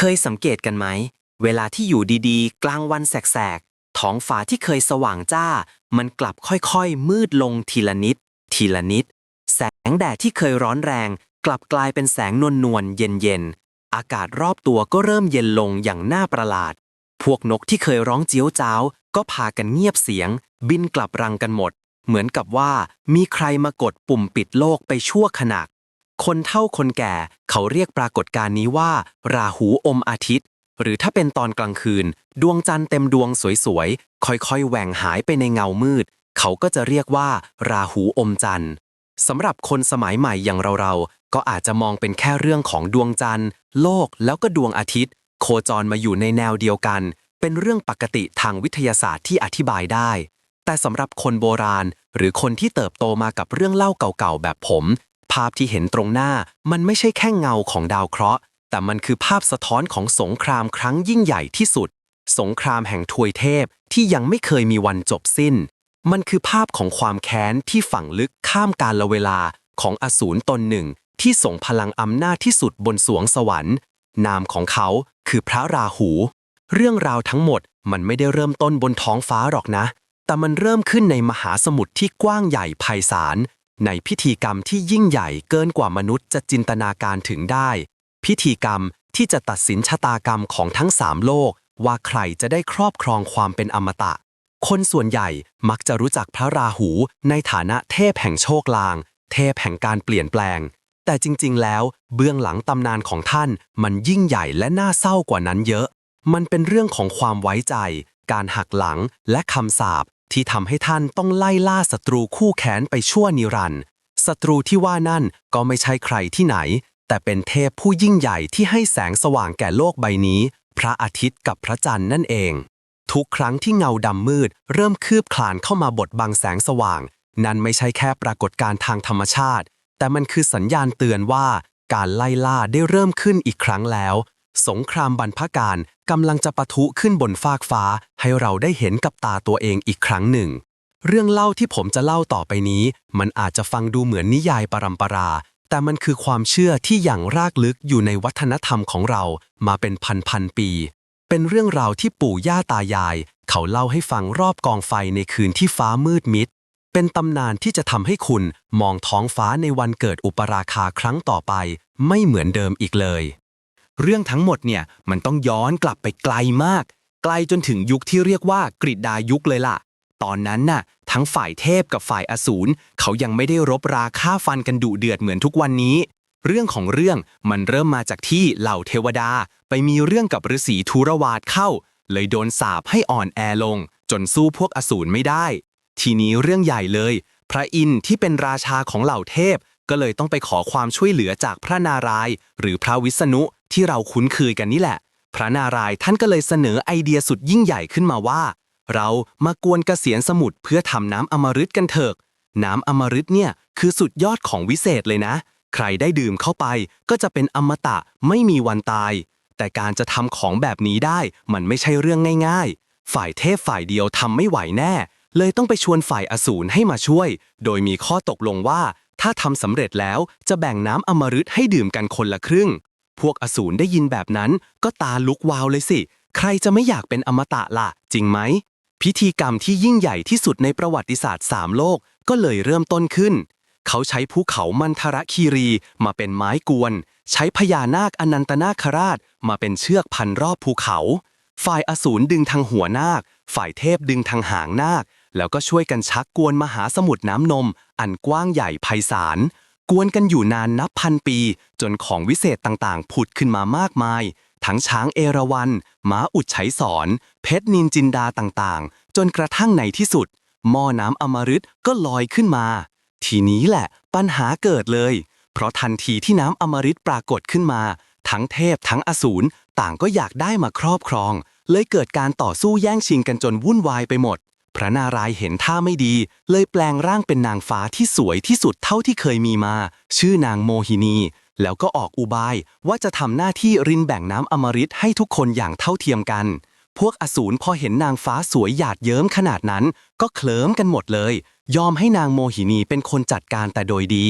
เคยสังเกตกันไหม เวลาที่อยู่ดีๆ กลางวันแสกๆ ท้องฟ้าที่เคยสว่างจ้า มันกลับค่อยๆ มืดลงทีละนิด ทีละนิด แสงแดดที่เคยร้อนแรง กลับกลายเป็นแสงนวลๆ เย็นๆ อากาศรอบตัวก็เริ่มเย็นลงอย่างน่าประหลาด พวกนกที่เคยร้องเจียวจ้าว ก็พากันเงียบเสียง บินกลับรังกันหมด เหมือนกับว่ามีใครมากดปุ่มปิดโลกไปชั่วขณะ คนเฒ่าคนแก่เขาเรียกปรากฏการณ์นี้ว่า ราหูอมอาทิตย์ หรือถ้าเป็นตอนกลางคืน ดวงจันทร์เต็มดวงสวยๆ ค่อยๆแหว่งหายไปในเงามืด เขาก็จะเรียกว่า ราหูอมจันทร์สำหรับคนสมัยใหม่อย่างเราๆ ก็อาจจะมองเป็นแค่เรื่องของดวงจันทร์ โลกแล้วก็ดวงอาทิตย์ โคจรมาอยู่ในแนวเดียวกัน เป็นเรื่องปกติทางวิทยาศาสตร์ที่อธิบายได้ แต่สำหรับคนโบราณ หรือคนที่เติบโตมากับเรื่องเล่าเก่าๆ แบบผม ภาพที่เห็นตรงหน้ามันไม่ใช่แค่เงาของดาวเคราะห์ แต่มันคือภาพสะท้อนของสงครามครั้งยิ่งใหญ่ที่สุด สงครามแห่งทวยเทพที่ยังไม่เคยมีวันจบสิ้น มันคือภาพของความแค้นที่ฝังลึกข้ามกาลเวลาของอสูรตนหนึ่ง ที่ส่งพลังอำนาจที่สุดบนสวงสวรรค์ นามของเขาคือพระราหู เรื่องราวทั้งหมดมันไม่ได้เริ่มต้นบนท้องฟ้าหรอกนะ แต่มันเริ่มขึ้นในมหาสมุทรที่กว้างใหญ่ไพศาล ในพิธีกรรมที่ยิ่งใหญ่เกินกว่ามนุษย์จะจินตนาการถึงได้ พิธีกรรมที่จะตัดสินชะตากรรมของทั้งสามโลก ว่าใครจะได้ครอบครองความเป็นอมตะ คนส่วนใหญ่มักจะรู้จักพระราหูในฐานะเทพแห่งโชคลาง เทพแห่งการเปลี่ยนแปลง แต่จริงๆ แล้วเบื้องหลังตำนานของท่านมันยิ่งใหญ่และน่าเศร้ากว่านั้นเยอะ มันเป็นเรื่องของความไว้ใจ การหักหลังและคำสาป ที่ทำให้ท่านต้องไล่ล่าศัตรูคู่แค้นไปชั่วนิรันดร์ศัตรูที่ว่านั่นก็ไม่ใช่ใครที่ไหน แต่เป็นเทพผู้ยิ่งใหญ่ที่ให้แสงสว่างแก่โลกใบนี้ พระอาทิตย์กับพระจันทร์นั่นเอง ทุกครั้งที่เงาดำมืด เริ่มคืบคลานเข้ามาบดบังแสงสว่าง นั่นไม่ใช่แค่ปรากฏการณ์ทางธรรมชาติ แต่มันคือสัญญาณเตือนว่า การไล่ล่าได้เริ่มขึ้นอีกครั้งแล้ว สงครามบรรพการกำลังจะปะทุขึ้นบนฟากฟ้า ให้เราได้เห็นกับตาตัวเองอีกครั้งหนึ่ง เรื่องเล่าที่ผมจะเล่าต่อไปนี้ มันอาจจะฟังดูเหมือนนิยายปรัมปรา แต่มันคือความเชื่อที่อย่างรากลึกอยู่ในวัฒนธรรมของเรามาเป็นพันพันๆปี เป็นเรื่องราวที่ปู่ย่าตายาย เขาเล่าให้ฟังรอบกองไฟในคืนที่ฟ้ามืดมิด เป็นตำนานที่จะทำให้คุณมองท้องฟ้าในวันเกิดอุปราคาครั้งต่อไป ไม่เหมือนเดิมอีกเลย เรื่องทั้งหมดเนี่ยมันต้องย้อนกลับไปไกลมาก ไกลจนถึงยุคที่เรียกว่ากริดายุคเลยล่ะ ตอนนั้นน่ะ ทั้งฝ่ายเทพกับฝ่ายอสูรเขายังไม่ได้รบราฆ่าฟันกันดุเดือดเหมือนทุกวันนี้ เรื่องของเรื่องมันเริ่มมาจากที่เหล่าเทวดา ไปมีเรื่องกับฤาษีทุรวาดเข้า เลยโดนสาปให้อ่อนแอลง จนสู้พวกอสูรไม่ได้ ทีนี้เรื่องใหญ่เลย พระอินทร์ที่เป็นราชาของเหล่าเทพ ก็เลยต้องไปขอความช่วยเหลือจากพระนารายณ์หรือพระวิษณุ ที่เราคุ้นเคยกันนี่แหละ พระนารายณ์ท่านก็เลยเสนอไอเดียสุดยิ่งใหญ่ขึ้นมาว่า เรามากวนเกษียณสมุทรเพื่อทำน้ำอมฤตกันเถอะ น้ำอมฤตเนี่ยคือสุดยอดของวิเศษเลยนะ ใครได้ดื่มเข้าไปก็จะเป็นอมตะไม่มีวันตาย แต่การจะทำของแบบนี้ได้มันไม่ใช่เรื่องง่าย ๆ ฝ่ายเทพฝ่ายเดียวทำไม่ไหวแน่ เลยต้องไปชวนฝ่ายอสูรให้มาช่วย โดยมีข้อตกลงว่าถ้าทำสำเร็จแล้วจะแบ่งน้ำอมฤตให้ดื่มกันคนละครึ่ง พวกอสูรได้ยินแบบนั้น ก็ตาลุกวาวเลยสิ ใครจะไม่อยากเป็นอมตะล่ะ จริงไหม พิธีกรรมที่ยิ่งใหญ่ที่สุดในประวัติศาสตร์สามโลกก็เลยเริ่มต้นขึ้น เขาใช้ภูเขามันทรคีรีมาเป็นไม้กวน ใช้พญานาคอนันตนาคราช มาเป็นเชือกพันรอบภูเขา ฝ่ายอสูรดึงทางหัวนาค ฝ่ายเทพดึงทางหางนาค แล้วก็ช่วยกันชักกวนมหาสมุทรน้ำนม อันกว้างใหญ่ไพศาล กวนกันอยู่นานนับพันปี จนของวิเศษต่างๆ ผุดขึ้นมามากมาย ทั้งช้างเอราวัณม้าอุดไฉสอนเพชรนินจินดาต่างๆ จนกระทั่งในที่สุด หม้อน้ำอมฤตก็ลอยขึ้นมา ทีนี้แหละปัญหาเกิดเลย เพราะทันทีที่น้ำอมฤตปรากฏขึ้นมา ทั้งเทพทั้งอสูรต่างก็อยากได้มาครอบครอง เลยเกิดการต่อสู้แย่งชิงกันจนวุ่นวายไปหมด พระนารายณ์เห็นท่าไม่ดี เลยแปลงร่างเป็นนางฟ้าที่สวยที่สุดเท่าที่เคยมีมา ชื่อนางโมหินี แล้วก็ออกอุบายว่าจะทำหน้าที่รินแบ่งน้ำอมฤตให้ทุกคนอย่างเท่าเทียมกัน พวกอสูรพอเห็นนางฟ้าสวยหยาดเยิ้มขนาดนั้น ก็เคลิ้มกันหมดเลย ยอมให้นางโมหินีเป็นคนจัดการแต่โดยดี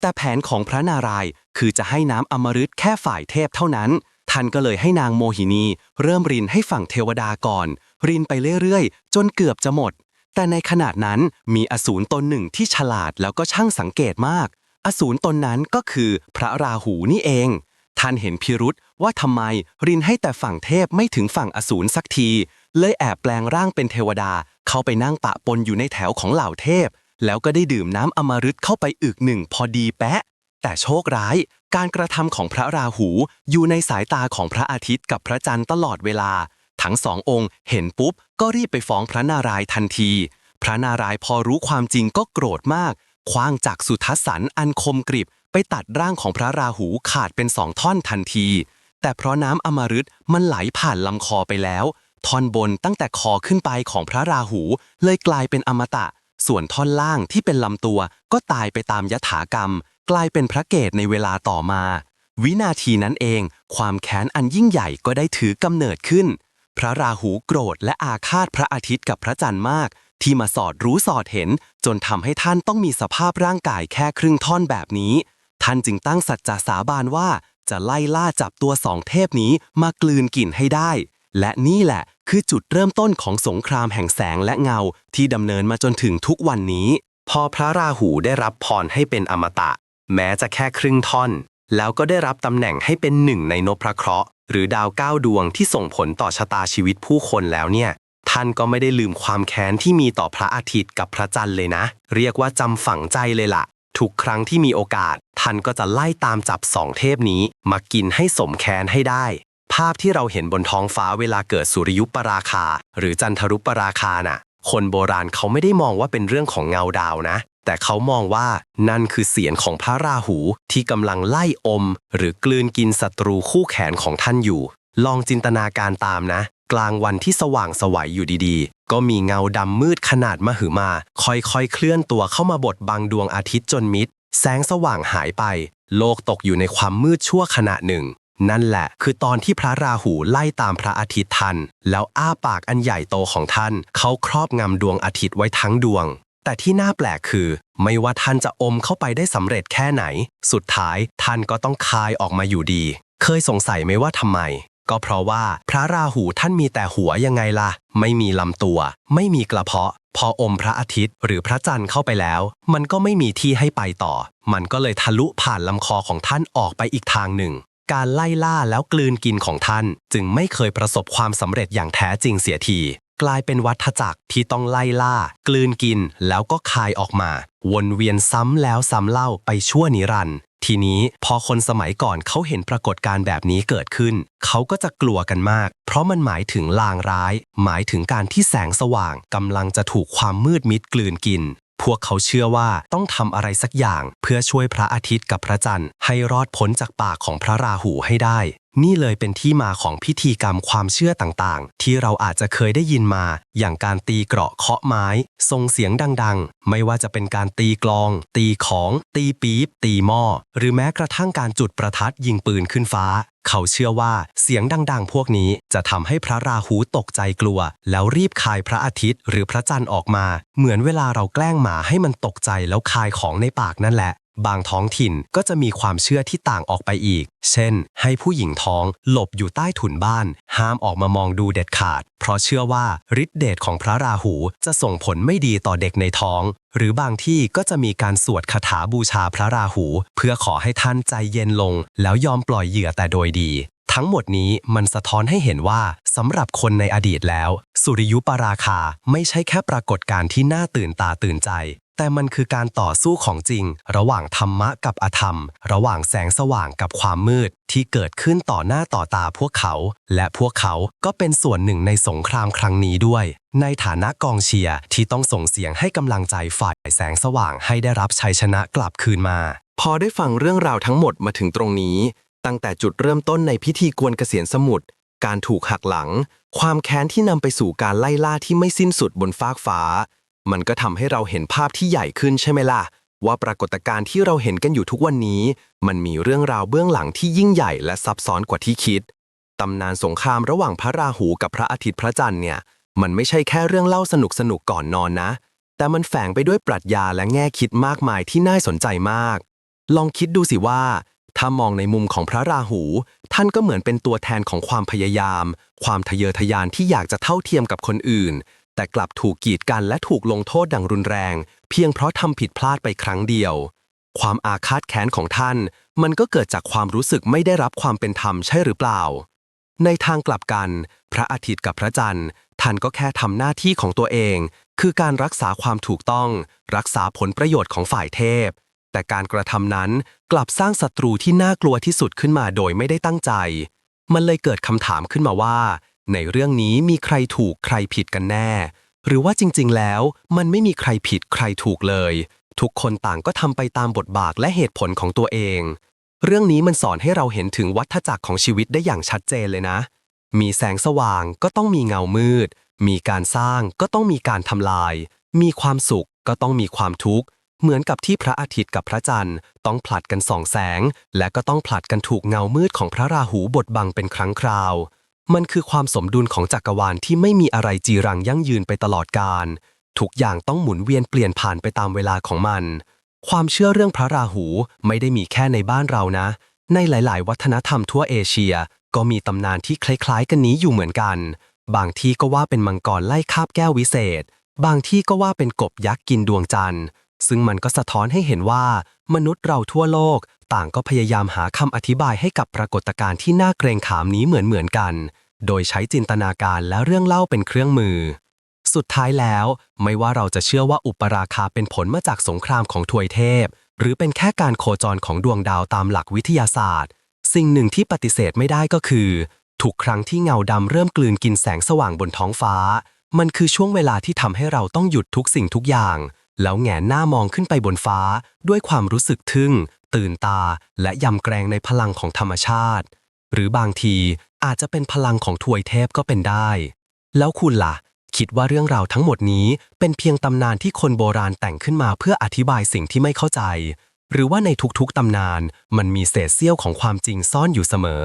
แต่แผนของพระนารายณ์คือจะให้น้ำอมฤตแค่ฝ่ายเทพเท่านั้น ท่านก็เลยให้นางโมหินี เริ่มรินให้ฝั่งเทวดาก่อน รินไปเรื่อยๆ จนเกือบจะหมด แต่ในขณะนั้นมีอสูรตนหนึ่งที่ฉลาดแล้วก็ช่างสังเกตมาก อสูรตนนั้นก็คือพระราหูนี่เอง ท่านเห็นพิรุษว่าทำไมรินให้แต่ฝั่งเทพไม่ถึงฝั่งอสูรสักที เลยแอบแปลงร่างเป็นเทวดาเข้าไปนั่งปะปนอยู่ในแถวของเหล่าเทพ แล้วก็ได้ดื่มน้ำอมฤตเข้าไปอึกหนึ่งพอดีแปะแต่โชคร้าย การกระทำของพระราหูอยู่ในสายตาของพระอาทิตย์กับพระจันทร์ตลอดเวลา ทั้งสององค์เห็นปุ๊บ ก็รีบไปฟ้องพระนารายณ์ทันที พระนารายณ์พอรู้ความจริงก็โกรธมากคว้างจากสุทัศสันอันคมกริบ ไปตัดร่างของพระราหูขาดเป็นสองท่อนทันที แต่เพราะน้ำอมฤตมันไหลผ่านลำคอไปแล้ว ท่อนบนตั้งแต่คอขึ้นไปของพระราหู เลยกลายเป็นอมตะ ส่วนท่อนล่างที่เป็นลำตัวก็ตายไปตามยถากรรม กลายเป็นพระเกศในเวลาต่อมา วินาทีนั้นเอง ความแค้นอันยิ่งใหญ่ก็ได้ถือกำเนิดขึ้น พระราหูโกรธและอาฆาตพระอาทิตย์กับพระจันทร์มาก ที่มาสอดรู้สอดเห็น จนทำให้ท่านต้องมีสภาพร่างกายแค่ครึ่งท่อนแบบนี้ ท่านจึงตั้งสัจจะสาบานว่าจะไล่ล่าจับตัวสองเทพนี้มากลืนกลิ่นให้ได้ และนี่แหละคือจุดเริ่มต้นของสงครามแห่งแสงและเงาที่ดำเนินมาจนถึงทุกวันนี้ พอพระราหูได้รับพรให้เป็นอมตะ แม้จะแค่ครึ่งท่อน แล้วก็ได้รับตำแหน่งให้เป็นหนึ่งในนพระเคราะห์ หรือดาวเก้าดวงที่ส่งผลต่อชะตาชีวิตผู้คนแล้วเนี่ย ท่านก็ไม่ได้ลืมความแค้นที่มีต่อพระอาทิตย์กับพระจันทร์เลยนะ เรียกว่าจำฝังใจเลยล่ะ ทุกครั้งที่มีโอกาส ท่านก็จะไล่ตามจับสองเทพนี้ มากินให้สมแค้นให้ได้ ภาพที่เราเห็นบนท้องฟ้าเวลาเกิดสุริยุปราคา หรือจันทรุปราคาน่ะ คนโบราณเขาไม่ได้มองว่าเป็นเรื่องของเงาดาวนะ แต่เขามองว่านั่นคือเสียงของพระราหูที่กำลังไล่อม หรือกลืนกินศัตรูคู่แขนของท่านอยู่ ลองจินตนาการตามนะ กลางวันที่สว่างสวัยอยู่ดีๆ ก็มีเงาดำมืดขนาดมหึมา ค่อยๆ เคลื่อนตัวเข้ามาบดบังดวงอาทิตย์จนมิด แสงสว่างหายไป โลกตกอยู่ในความมืดชั่วขณะหนึ่ง นั่นแหละคือตอนที่พระราหูไล่ตามพระอาทิตย์ทัน แล้วอ้าปากอันใหญ่โตของท่าน เขาครอบงำดวงอาทิตย์ไว้ทั้งดวง แต่ที่น่าแปลกคือ ไม่ว่าท่านจะอมเข้าไปได้สำเร็จแค่ไหน สุดท้ายท่านก็ต้องคายออกมาอยู่ดี เคยสงสัยไหมว่าทำไม ก็เพราะว่าพระราหูท่านมีแต่หัวยังไงล่ะ ไม่มีลำตัว ไม่มีกระเพาะ พออมพระอาทิตย์หรือพระจันทร์เข้าไปแล้ว มันก็ไม่มีที่ให้ไปต่อ มันก็เลยทะลุผ่านลำคอของท่านออกไปอีกทางหนึ่ง การไล่ล่าแล้วกลืนกินของท่าน จึงไม่เคยประสบความสำเร็จอย่างแท้จริงเสียที กลายเป็นวัฏจักรที่ต้องไล่ล่า กลืนกินแล้วก็คายออกมา วนเวียนซ้ำแล้วซ้ำเล่าไปชั่วนิรันดร์ทีนี้พอคนสมัยก่อนเขาเห็นปรากฏการณ์แบบนี้เกิดขึ้น เขาก็จะกลัวกันมาก เพราะมันหมายถึงลางร้าย หมายถึงการที่แสงสว่างกำลังจะถูกความมืดมิดกลืนกิน พวกเขาเชื่อว่าต้องทำอะไรสักอย่าง เพื่อช่วยพระอาทิตย์กับพระจันทร์ให้รอดพ้นจากปากของพระราหูให้ได้ นี่เลยเป็นที่มาของพิธีกรรมความเชื่อต่างๆ ที่เราอาจจะเคยได้ยินมา อย่างการตีเกราะเคาะไม้ส่งเสียงดังๆ ไม่ว่าจะเป็นการตีกลอง ตีของ ตีปี๊บ ตีหม้อ หรือแม้กระทั่งการจุดประทัดยิงปืนขึ้นฟ้า เขาเชื่อว่าเสียงดังๆ พวกนี้จะทำให้พระราหูตกใจกลัว แล้วรีบคายพระอาทิตย์ หรือพระจันทร์ออกมา เหมือนเวลาเราแกล้งหมาให้มันตกใจแล้วคายของในปากนั่นแหละ บางท้องถิ่นก็จะมีความเชื่อที่ต่างออกไปอีก เช่น ให้ผู้หญิงท้องหลบอยู่ใต้ถุนบ้าน ห้ามออกมามองดูเด็ดขาด เพราะเชื่อว่าฤทธิเดชของพระราหูจะส่งผลไม่ดีต่อเด็กในท้อง หรือบางที่ก็จะมีการสวดคาถาบูชาพระราหู เพื่อขอให้ท่านใจเย็นลง แล้วยอมปล่อยเหยื่อแต่โดยดี ทั้งหมดนี้มันสะท้อนให้เห็นว่าสำหรับคนในอดีตแล้ว สุริยุปราคาไม่ใช่แค่ปรากฏการณ์ที่น่าตื่นตาตื่นใจ แต่มันคือการต่อสู้ของจริง ระหว่างธรรมะกับอธรรม ระหว่างแสงสว่างกับความมืด ที่เกิดขึ้นต่อหน้าต่อตาพวกเขา และพวกเขาก็เป็นส่วนหนึ่งในสงครามครั้งนี้ด้วย ในฐานะกองเชียร์ที่ต้องส่งเสียงให้กำลังใจฝ่ายแสงสว่างให้ได้รับชัยชนะกลับคืนมา พอได้ฟังเรื่องราวทั้งหมดมาถึงตรงนี้ ตั้งแต่จุดเริ่มต้นในพิธีกวนเกษียณสมุทรการถูกหักหลัง ความแค้นที่นำไปสู่การไล่ล่าที่ไม่สิ้นสุดบนฟากฟ้า มันก็ทำให้เราเห็นภาพที่ใหญ่ขึ้นใช่ไหมล่ะ ว่าปรากฏการณ์ที่เราเห็นกันอยู่ทุกวันนี้ มันมีเรื่องราวเบื้องหลังที่ยิ่งใหญ่และซับซ้อนกว่าที่คิด ตำนานสงครามระหว่างพระราหูกับพระอาทิตย์พระจันทร์เนี่ย มันไม่ใช่แค่เรื่องเล่าสนุกสนุกๆก่อนนอนนะ แต่มันแฝงไปด้วยปรัชญาและแง่คิดมากมายที่น่าสนใจมาก ลองคิดดูสิว่า ถ้ามองในมุมของพระราหู ท่านก็เหมือนเป็นตัวแทนของความพยายาม ความทะเยอทะยานที่อยากจะเท่าเทียมกับคนอื่น แต่กลับถูกกีดกันและถูกลงโทษดังรุนแรง เพียงเพราะทำผิดพลาดไปครั้งเดียว ความอาฆาตแค้นของท่าน มันก็เกิดจากความรู้สึกไม่ได้รับความเป็นธรรมใช่หรือเปล่า ในทางกลับกัน พระอาทิตย์กับพระจันทร์ ท่านก็แค่ทำหน้าที่ของตัวเอง คือการรักษาความถูกต้อง รักษาผลประโยชน์ของฝ่ายเทพ แต่การกระทำนั้นกลับสร้างศัตรูที่น่ากลัวที่สุดขึ้นมาโดยไม่ได้ตั้งใจ มันเลยเกิดคำถามขึ้นมาว่า ในเรื่องนี้มีใครถูกใครผิดกันแน่ หรือว่าจริงๆ แล้วมันไม่มีใครผิดใครถูกเลย ทุกคนต่างก็ทำไปตามบทบาทและเหตุผลของตัวเอง เรื่องนี้มันสอนให้เราเห็นถึงวัฏจักรของชีวิตได้อย่างชัดเจนเลยนะ มีแสงสว่างก็ต้องมีเงามืด มีการสร้างก็ต้องมีการทำลาย มีความสุขก็ต้องมีความทุกข์เหมือนกับที่พระอาทิตย์กับพระจันทร์ ต้องผลัดกันส่องแสง และก็ต้องผลัดกันถูกเงามืดของพระราหูบดบังเป็นครั้งคราว มันคือความสมดุลของจักรวาลที่ไม่มีอะไรจีรังยั่งยืนไปตลอดกาลทุกอย่างต้องหมุนเวียนเปลี่ยนผ่านไปตามเวลาของมัน ความเชื่อเรื่องพระราหูไม่ได้มีแค่ในบ้านเรานะ ในหลาย ๆ วัฒนธรรมทั่วเอเชีย ก็มีตำนานที่คล้ายๆ กันนี้อยู่เหมือนกัน บางที่ก็ว่าเป็นมังกรไล่คาบแก้ววิเศษ บางที่ก็ว่าเป็นกบยักษ์กินดวงจันทร์ ซึ่งมันก็สะท้อนให้เห็นว่า มนุษย์เราทั่วโลก ต่างก็พยายามหาคำอธิบายให้กับปรากฏการณ์ที่น่าเกรงขามนี้เหมือนๆกัน โดยใช้จินตนาการและเรื่องเล่าเป็นเครื่องมือ สุดท้ายแล้ว ไม่ว่าเราจะเชื่อว่าอุปราคาเป็นผลมาจากสงครามของทวยเทพ หรือเป็นแค่การโคจรของดวงดาวตามหลักวิทยาศาสตร์ สิ่งหนึ่งที่ปฏิเสธไม่ได้ก็คือ ทุกครั้งที่เงาดำเริ่มกลืนกินแสงสว่างบนท้องฟ้า มันคือช่วงเวลาที่ทำให้เราต้องหยุดทุกสิ่งทุกอย่างแล้วแหงนหน้ามองขึ้นไปบนฟ้าด้วยความรู้สึกทึ่ง ตื่นตา และยำแกรงในพลังของธรรมชาติ หรือบางทีอาจจะเป็นพลังของทวยเทพก็เป็นได้ แล้วคุณล่ะ คิดว่าเรื่องราวทั้งหมดนี้เป็นเพียงตำนานที่คนโบราณแต่งขึ้นมาเพื่ออธิบายสิ่งที่ไม่เข้าใจ หรือว่าในทุกๆตำนานมันมีเศษเสี้ยวของความจริงซ่อนอยู่เสมอ